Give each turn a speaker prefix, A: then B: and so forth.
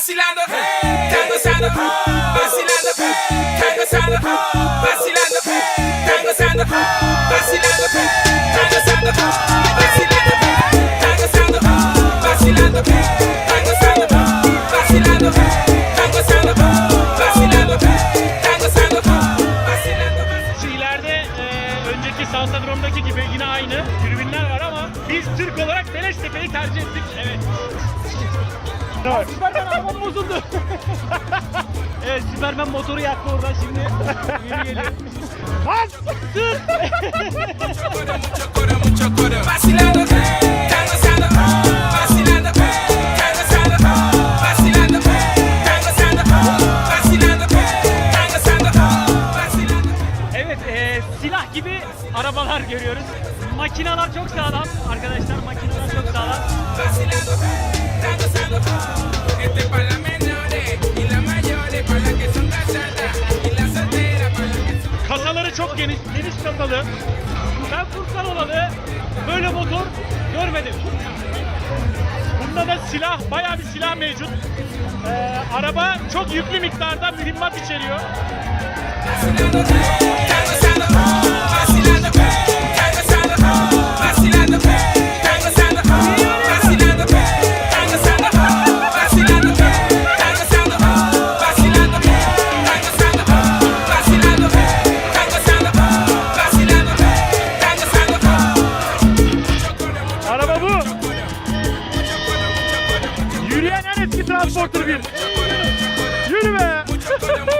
A: vacilando, están gozando, vacilando, están gozando, vacilando, están gozando, vacilando, están gozando, vacilando, están gozando, vacilando, están gozando, vacilando, están gozando, vacilando, están gozando, vacilando.
B: Şu ileride e, önceki Salsadrom'daki gibi yine aynı tribünler var ama biz Türk olarak Beleştepe'yi tercih ettik. Evet. Evet. Süpermen arabam bozuldu. evet Süpermen motoru yaktı oradan şimdi. Geliyor. Bas! Dur!
A: Vacilando, vacilando, vacilando, vacilando, vacilando.
B: Evet e, silah gibi arabalar görüyoruz. Makineler çok sağlam arkadaşlar. Makineler çok
A: son.
B: Kasaları çok geniş, geniş kasalı. Ben Furkan olalı böyle motor görmedim. Bunda da silah, bayağı bir silah mevcut. Ee, araba çok yüklü miktarda mühimmat içeriyor. En eski transporter bir. Yürü be.